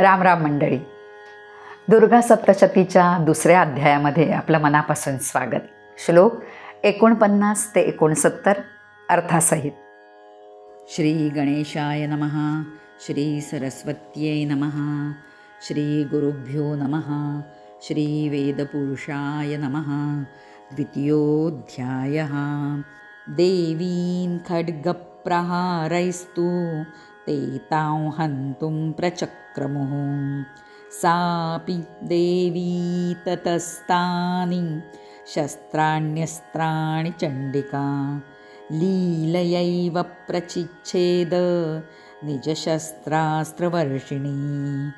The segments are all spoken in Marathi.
राम राम मंडळी. दुर्गा सप्तशतीच्या दुसऱ्या अध्यायामध्ये आपलं मनापासून स्वागत. श्लोक एकोणपन्नास ते एकोणसत्तर अर्थासहित. श्री गणेशाय नमः श्री सरस्वत्यै नमः श्री गुरुभ्यो नमः श्री वेदपुरुषाय नमः द्वितीयोऽध्यायः। देवीं खड्गप्रहारैस्तु ते तां हन्तुं प्रचक्रमुः। सापि देवी ततस्तानि शस्त्राण्यस्त्राणि चण्डिका। लीलयैव प्रचिच्छेद निजशस्त्रास्त्रवर्षिणी।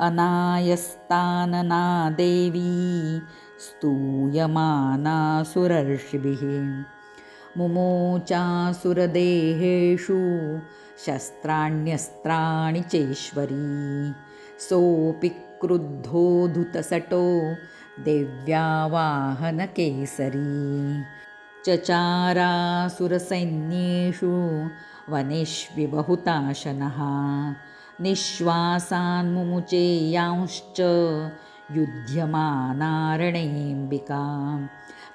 अनायस्तानना देवी स्तूयमाना सुरर्षिभिः मुमोचासुरदेहेषु शस्त्राण्यस्त्राणि चेश्वरी। सोऽपि क्रुद्धोधुतसटो देव्यावाहनकेसरी। चचारासुरसैन्येषु वनेष्विबहुताशनः। निःश्वासान्मुमुचेयांश्च युध्यमानारणेऽम्बिका।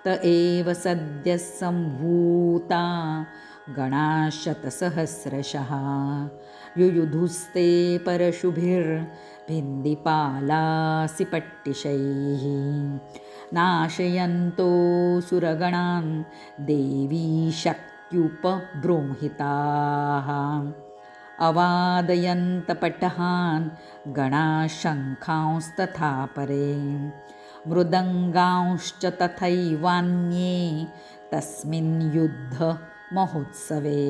एव सद्यः सम्भूता गणाशतसहस्रशः। युयुधुस्ते परशुभिर्भिन्दिपालासि पट्टिशैः नाशयन्तो सुरगणान् देवी शक्त्युपबृंहिताः। अवादयन्तपटहान् गणाशङ्खांस्तथा परे मृदङ्गांश्च तथैवान्ये तस्मिन् युद्धमहोत्सवे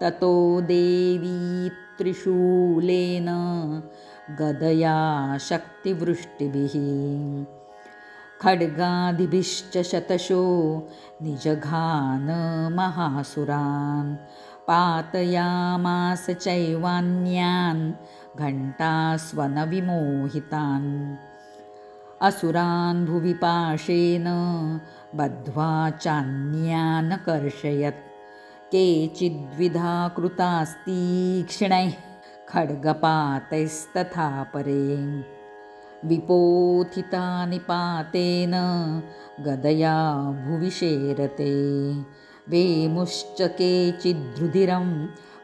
ततो देवी त्रिशूलेन गदया शक्तिवृष्टिभिः। खड्गादिभिश्च शतशो निजघान महासुरान्। पातयामास चैवान्यान् घण्टास्वनविमोहितान्। असुरान् भुवि पाशेन बद्ध्वा चान्यान् कर्षयत् केचिद्विधा कृतास्तीक्ष्णैः खड्गपातैस्तथा परे विपोथितानि पातेन गदया भुविशेरते वेमुश्च केचिद्रुधिरं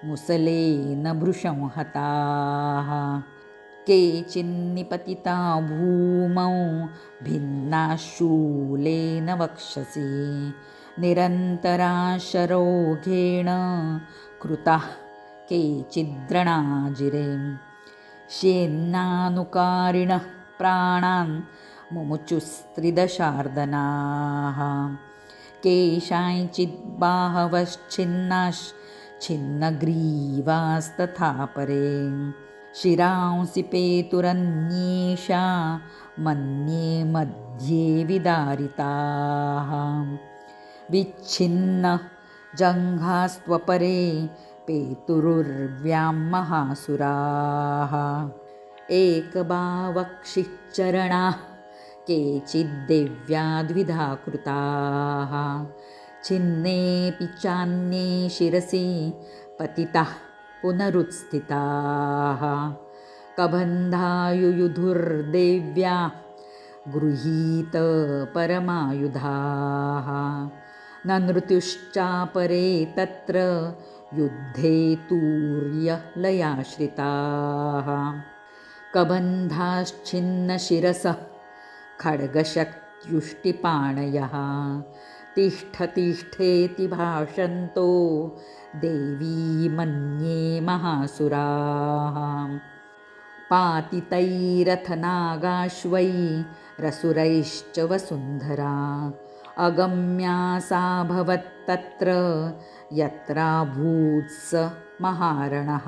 मुसलेन भृशं हताः। केचिन्निपतिता भूमौ भिन्नाशूलेन वक्षसि। निरन्तरा शरोघेण कृताः केचिद्रणाजिरे शेन्नानुकारिणः प्राणान् मुमुचुस्त्रिदशार्दनाः। केषाञ्चिद्बाहवश्छिन्नाश्छिन्नग्रीवास्तथा परे शिरांसि पेतुरन्येषा मन्ये मध्ये विदारिताः। विच्छिन्न जङ्घास्त्वपरे पेतुरुर्व्यां महासुराः। एकभावक्षिचरणाः केचिद्देव्या द्विधा कृताः छिन्नेऽपि चान्ये शिरसि पतिताः पुनरुत्स्थिताः। कबन्धायुयुधुर्देव्या गृहीत परमायुधाः। न नृत्युश्चापरे तत्र युद्धे तूर्यलयाश्रिताः। कबन्धाश्छिन्नशिरसः खड्गशक्त्युष्टिपाणयः। तिष्ठतिष्ठेति भाषन्तो देवी मन्ये महासुराः। पातितैरथनागाश्वै रसुरैश्च वसुन्धरा। अगम्या सा भवत्तत्र यत्राभूत्स महारणः।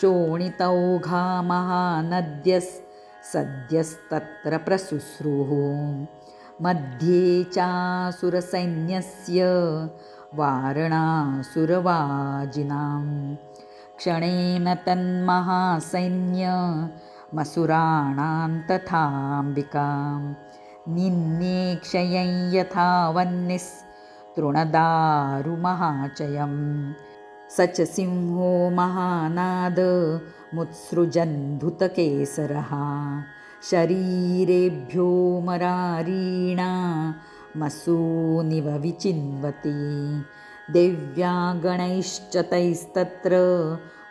शोणितौघा महानद्यस् सद्यस्तत्र प्रसुस्रुः मध्ये चासुरसैन्यस्य वारणासुरवाजिनां क्षणेन तन्महासैन्यमसुराणां तथाम्बिकां निन्येक्षयं यथा वह्निस्तृणदारुमहाचयम् स च सिंहो महानाद मुत्सृजन्धुतकेसरः शरीरेभ्यो मरारीणा मसूनिव विचिन्वति। देव्या गणैश्च तैस्तत्र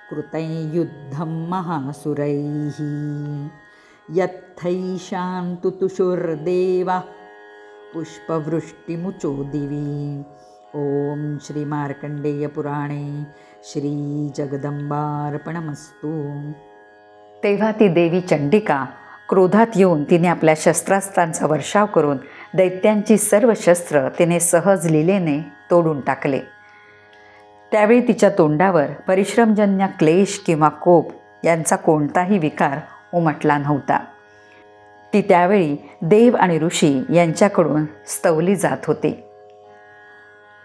कृतै युद्धं महासुरैः। यत्थैषान्तु तुषुर्देवः पुष्पवृष्टिमुचो दिवि। ॐ श्रीमार्कण्डेयपुराणे श्रीजगदम्बार्पणमस्तु। तेव्हा ती देवी चंडिका क्रोधात येऊन तिने आपल्या शस्त्रास्त्रांचा वर्षाव करून दैत्यांची सर्व शस्त्र तिने सहज लिलेने तोडून टाकले. त्यावेळी तिच्या तोंडावर परिश्रमजन्य क्लेश किंवा कोप यांचा कोणताही विकार उमटला नव्हता. ती त्यावेळी देव आणि ऋषी यांच्याकडून स्तवली जात होती.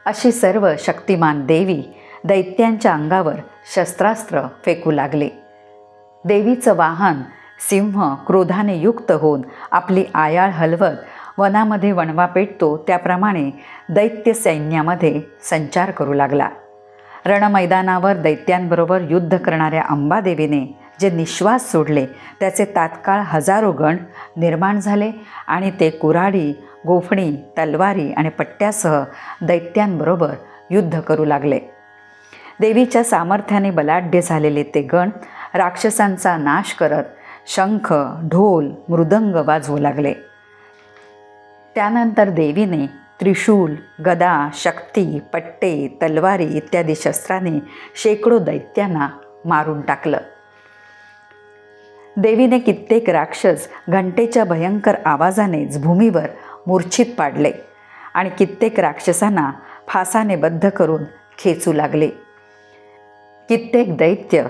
अशी सर्व शक्तिमान देवी दैत्यांच्या अंगावर शस्त्रास्त्र फेकू लागले. देवीचं वाहन सिंह क्रोधाने युक्त होऊन आपली आयाळ हलवत वनामध्ये वणवा पेटतो. त्याप्रमाणे दैत्य सैन्यामध्ये संचार करू लागला. रणमैदानावर दैत्यांबरोबर युद्ध करणाऱ्या अंबादेवीने जे निश्वास सोडले त्याचे तात्काळ हजारो गण निर्माण झाले आणि ते कुऱ्हाडी गोफणी तलवारी आणि पट्ट्यासह दैत्यांबरोबर युद्ध करू लागले. देवीच्या सामर्थ्याने बलाढ्य झालेले ते गण राक्षसांचा नाश करत शंख ढोल मृदंग वाजवू लागले. त्यानंतर देवीने त्रिशूल गदा शक्ती पट्टे तलवारी इत्यादी शस्त्राने शेकडो दैत्यांना मारून टाकलं. देवीने कित्येक राक्षस घंटेच्या भयंकर आवाजानेच भूमीवर मूर्छित पाडले आणि कित्येक राक्षसांना फासाने बद्ध करून खेचू लागले. कित्येक दैत्य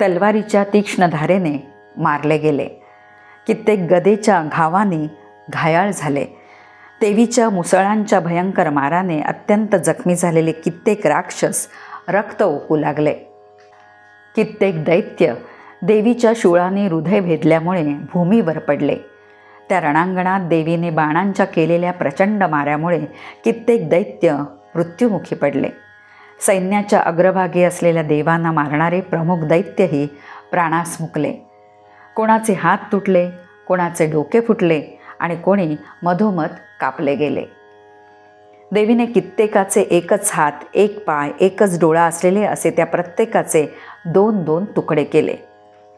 तलवारीच्या तीक्ष्ण धारेने मारले गेले. कित्येक गदेच्या घावाने घायाळ झाले. देवीच्या मुसळांच्या भयंकर माराने अत्यंत जखमी झालेले कित्येक राक्षस रक्त ओकू लागले. कित्येक दैत्य देवीच्या शूळाने हृदय भेदल्यामुळे भूमीवर पडले. त्या रणांगणात देवीने बाणांच्या केलेल्या प्रचंड माऱ्यामुळे कित्येक दैत्य मृत्युमुखी पडले. सैन्याच्या अग्रभागी असलेल्या देवांना मारणारे प्रमुख दैत्यही प्राणास मुकले. कोणाचे हात तुटले कोणाचे डोके फुटले आणि कोणी मधोमध कापले गेले. देवीने कित्येकाचे एकच हात एक पाय एकच डोळा असलेले असे त्या प्रत्येकाचे दोन दोन तुकडे केले.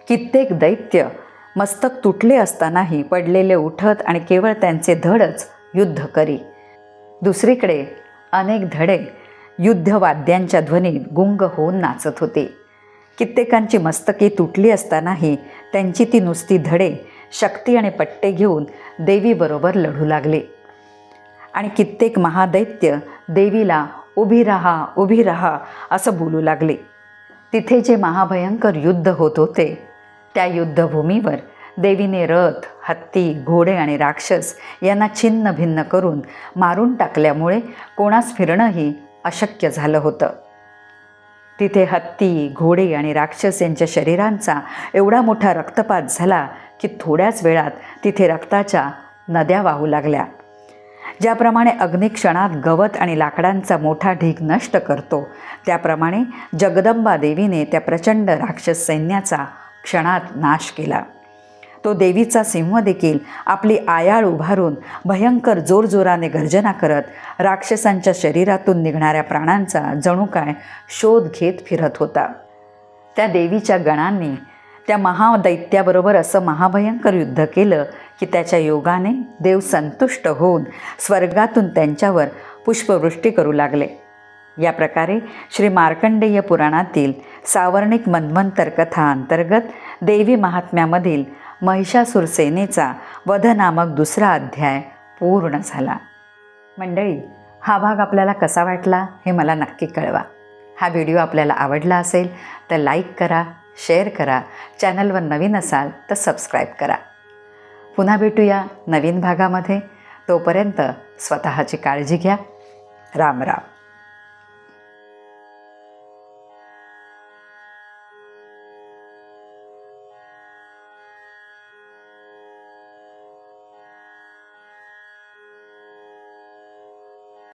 कित्येक दैत्य मस्तक तुटले असतानाही पडलेले उठत आणि केवळ त्यांचे धडच युद्ध करी. दुसरीकडे अनेक धडे युद्धवाद्यांच्या ध्वनीत गुंग होऊन नाचत होते. कित्येकांची मस्तके तुटली असतानाही त्यांची ती नुसती धडे शक्ती आणि पट्टे घेऊन देवीबरोबर लढू लागले. आणि कित्येक महादैत्य देवीला उभी राहा उभी राहा असं बोलू लागले. तिथे जे महाभयंकर युद्ध होत होते त्या युद्धभूमीवर देवीने रथ हत्ती घोडे आणि राक्षस यांना छिन्न भिन्न करून मारून टाकल्यामुळे कोणास फिरणंही अशक्य झालं होतं. तिथे हत्ती घोडे आणि राक्षस यांच्या शरीरांचा एवढा मोठा रक्तपात झाला की थोड्याच वेळात तिथे रक्ताच्या नद्या वाहू लागल्या. ज्याप्रमाणे अग्निक्षणात गवत आणि लाकडांचा मोठा ढीग नष्ट करतो त्याप्रमाणे जगदंबा देवीने त्या प्रचंड राक्षस सैन्याचा क्षणात नाश केला. तो देवीचा सिंह देखील आपली आयाळ उभारून भयंकर जोरजोराने गर्जना करत राक्षसांच्या शरीरातून निघणाऱ्या प्राणांचा जणू काय शोध घेत फिरत होता. त्या देवीच्या गणांनी त्या महादैत्याबरोबर असं महाभयंकर युद्ध केलं की त्याच्या योगाने देव संतुष्ट होऊन स्वर्गातून त्यांच्यावर पुष्पवृष्टी करू लागले. या प्रकारे श्री मार्कंडेय पुराणातील सावर्णिक मन्वंतर कथा अंतर्गत देवी महात्म्यामधील महिषासूर सेनेचा वध नामक दुसरा अध्याय पूर्ण झाला. मंडळी हा भाग आपल्याला कसा वाटला हे मला नक्की कळवा. हा व्हिडिओ आपल्याला आवडला असेल तर लाईक करा शेअर करा चॅनलवर नवीन असाल तर सबस्क्राईब करा. पुन्हा भेटूया नवीन भागामध्ये. तोपर्यंत स्वतःची काळजी घ्या. राम राम.